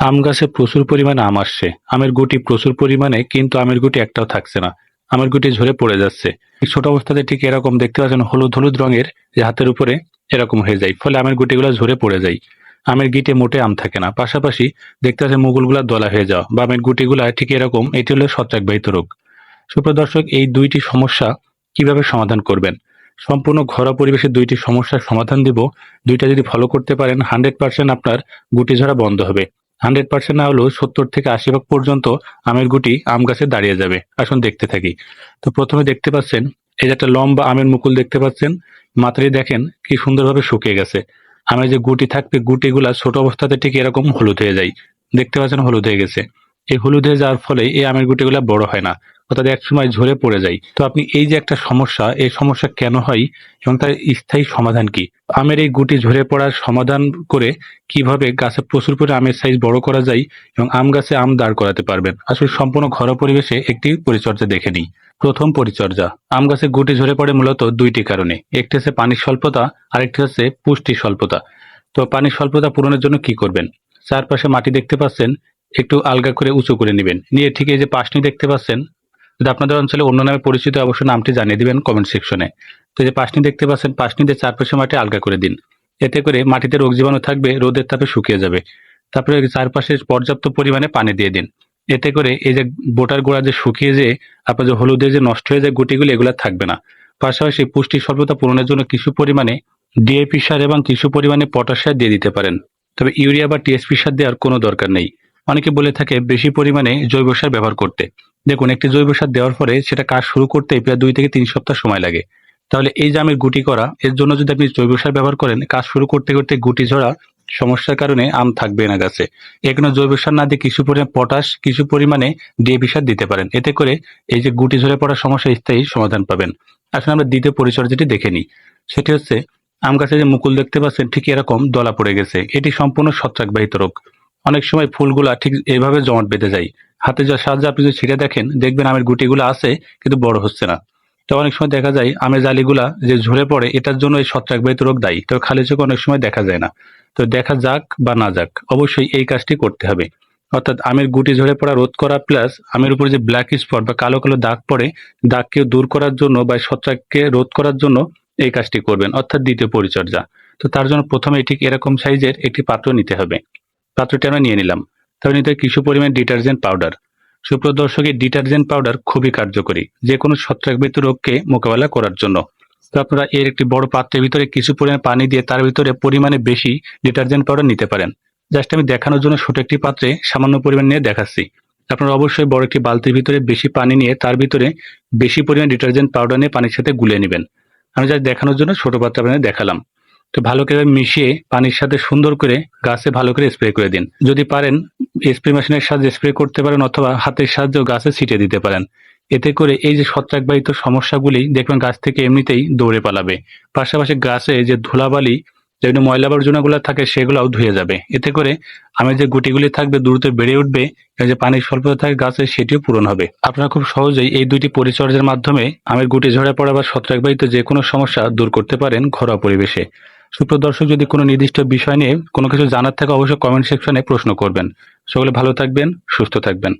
আম গাছে প্রচুর পরিমাণে আম আসছে। আমের গুটি প্রচুর পরিমাণে, কিন্তু আমের গুটি একটাও থাকছে না। আমের গুটি ঝরে পড়ে যাচ্ছে। ছোট অবস্থাতে ঠিক এরকম দেখতে পাচ্ছেন হলুদ হলুদ রঙের যে হাতের উপরে এরকম হয়ে যায়। ফলে আমের গুটিগুলো ঝরে পড়ে যায়। আমের গিটে মোটে আম থাকে না। পাশাপাশি দেখতে পাচ্ছেন মুগুলগুলা দলা হয়ে যাওয়া। বা আমের গুটিগুলা ঠিক এরকম, এটি হলো ছত্রাকবাহিত রোগ। সুপ্রদর্শক এই দুইটি সমস্যা কীভাবে সমাধান করবেন? সম্পূর্ণ ঘরোয়া পরিবেশে দুইটি সমস্যার সমাধান দিব। দুইটা যদি ফলো করতে পারেন হান্ড্রেড পার্সেন্ট আপনার গুটি ঝরা বন্ধ হবে। হান্ড্রেড পার্সেন্ট না হলেও সত্তর থেকে আশি ভাগ পর্যন্ত আমের গুটি আম গাছে দাঁড়িয়ে যাবে। আসুন দেখতে থাকি। তো প্রথমে দেখতে পাচ্ছেন, এই যে একটা লম্বা আমের মুকুল দেখতে পাচ্ছেন মাথায় দেখেন কি সুন্দরভাবে শুকিয়ে গেছে। আমের যে গুটি থাকবে, গুটিগুলা ছোট অবস্থাতে ঠিক এরকম হলুদ হয়ে যায়। দেখতে পাচ্ছেন হলুদ হয়ে গেছে। এই হলুদ যাওয়ার ফলে এই আমের গুটিগুলা বড় হয় না। অর্থাৎ এক সময় ঝরে পড়ে যায়। তো আপনি এই যে একটা সমস্যা, এই সমস্যা কেন হয় এবং তার স্থায়ী সমাধান কি? আমের এই গুটি ঝরে পড়ার সমাধান করে কীভাবে গাছে প্রচুর পরিমাণে আমের সাইজ বড় করা যায় এবং আম গাছে আম দাঁড় করাতে পারবেন? আসলে সম্পূর্ণ ঘরোয়া পরিবেশে একটি পরিচর্যা দেখে নিই। প্রথম পরিচর্যা, আম গাছে গুটি ঝরে পড়ে মূলত দুইটি কারণে। একটি হচ্ছে পানির স্বল্পতা, আরেকটি হচ্ছে পুষ্টির স্বল্পতা। তো পানির স্বল্পতা পূরণের জন্য কি করবেন? চারপাশে মাটি দেখতে পাচ্ছেন একটু আলগা করে উঁচু করে নেবেন। নিয়ে ঠিক এই যে পাশনি দেখতে পাচ্ছেন যদি আপনাদের অঞ্চলে অন্য নামে পরিচিত অবশ্যই নামটি জানিয়ে দিবেন কমেন্ট সেকশনে তো যে পাশনি দেখতে পাচ্ছেন পাশনিতে চারপাশে মাটি আলগা করে দিন। এতে করে মাটিতে রোগ জীবাণু থাকবে, রোদের তাপে শুকিয়ে যাবে। তারপরে চারপাশে পর্যাপ্ত পরিমাণে পানি দিয়ে দিন। এতে করে এই যে বোটার গোড়া যে শুকিয়ে যে আপনার যে হলুদে যে নষ্ট হয়ে যায় গুটিগুলি, এগুলো থাকবে না। পাশাপাশি পুষ্টি স্বল্পতা পূরণের জন্য কিছু পরিমাণে ডিএপি সার এবং কিছু পরিমাণে পটাশ সার দিয়ে দিতে পারেন। তবে ইউরিয়া বা টিএসপি সার দেওয়ার কোনো দরকার নেই। অনেকে বলে থাকে বেশি পরিমাণে জৈব সার ব্যবহার করতে। দেখুন, একটি জৈব সার দেওয়ার পরে সেটা কাজ শুরু করতে প্রায় দুই থেকে তিন সপ্তাহ সময় লাগে। তাহলে এই যে আমের গুটি করা, এর জন্য যদি আপনি জৈব সার ব্যবহার করেন, কাজ শুরু করতে করতে গুটি ঝরা সমস্যার কারণে আম থাকবে না গাছে। এখানে জৈব সার না দিয়ে কিছু পরিমাণে পটাশ, কিছু পরিমাণে ডিএপি সার দিতে পারেন। এতে করে এই যে গুটি ঝরে পড়ার সমস্যা স্থায়ী সমাধান পাবেন। আসলে আমরা দ্বিতীয় পরিচর্যাটি দেখে নিই। সেটি হচ্ছে, আম গাছে যে মুকুল দেখতে পাচ্ছেন, ঠিক এরকম দলা পড়ে গেছে। এটি সম্পূর্ণ ছত্রাকবাহিত রোগ। অনেক সময় ফুলগুলা ঠিক এইভাবে জমাট বেঁধে যায়। হাতে যা সাহায্যে আপনি যদি ছিঁড়ে দেখেন, দেখবেন আমের গুটিগুলো আছে, কিন্তু বড় হচ্ছে না। তো অনেক সময় দেখা যায়, আমের জালিগুলা যে ঝরে পড়ে, এটার জন্য এই ছত্রাকবাহিত রোগ দায়ী। তো খালি চোখে অনেক সময় দেখা যায় না। তো দেখা যাক বা না যাক, অবশ্যই এই কাজটি করতে হবে। অর্থাৎ আমের গুটি ঝরে পড়া রোধ করা প্লাস আমের উপরে যে ব্ল্যাক স্পট বা কালো কালো দাগ পড়ে, দাগকে দূর করার জন্য বা ছত্রাককে রোধ করার জন্য এই কাজটি করবেন। অর্থাৎ দ্বিতীয় পরিচর্যা। তো তার জন্য প্রথমে ঠিক এরকম সাইজের একটি পাত্র নিতে হবে। পাত্রটি আমরা নিয়ে নিলাম। তবে নিতে কিছু পরিমাণ ডিটারজেন্ট পাউডার। সুপ্রদর্শকের ডিটারজেন্ট পাউডার খুবই কার্যকরী, যে কোনো ছত্রাকবিত রোগকে মোকাবেলা করার জন্য। তো আপনারা এর একটি বড় পাত্রের ভিতরে কিছু পরিমাণ পানি দিয়ে তার ভিতরে পরিমাণে বেশি ডিটারজেন্ট পাউডার নিতে পারেন। জাস্ট আমি দেখানোর জন্য ছোট একটি পাত্রে সামান্য পরিমাণ নিয়ে দেখাচ্ছি। আপনারা অবশ্যই বড় একটি বালতির ভিতরে বেশি পানি নিয়ে তার ভিতরে বেশি পরিমাণ ডিটারজেন্ট পাউডার নিয়ে পানির সাথে গুলে নেবেন। আমি জাস্ট দেখানোর জন্য ছোট পাত্রে আপনাদের দেখালাম। তো ভালো করে মিশিয়ে পানির সাথে সুন্দর করে গাছে ভালো করে স্প্রে করে দিন। যদি পারেন স্প্রে মেশিনের সাহায্যে স্প্রে করতে পারেন অথবা হাতের সাহায্যেও গাছে ছিটিয়ে দিতে পারেন। এতে করে এই যে ছত্রাকবাহিত সমস্যাগুলি দেখবেন গাছ থেকে এমনিতেই দৌড়ে পালাবে। পাশাপাশি গাছে যে ধুলাবালি, যেগুলো ময়লা আবর্জনাগুলো থাকে সেগুলোও ধুয়ে যাবে। এতে করে আমের যে গুটিগুলি থাকবে দ্রুত বেড়ে উঠবে যে পানির স্বল্পতা থাকে গাছে সেটিও পূরণ হবে। আপনারা খুব সহজেই এই দুইটি পরিচর্যার মাধ্যমে আমের গুটি ঝরে পড়া বা ছত্রাকবাহিত যে কোনো সমস্যা দূর করতে পারেন ঘরোয়া পরিবেশে। সুপ্রদর্শক যদি কোনো নির্দিষ্ট বিষয় নিয়ে কোনো কিছু জানার থাকে, অবশ্যই কমেন্ট সেকশনে প্রশ্ন করবেন। সকলে ভালো থাকবেন, সুস্থ থাকবেন।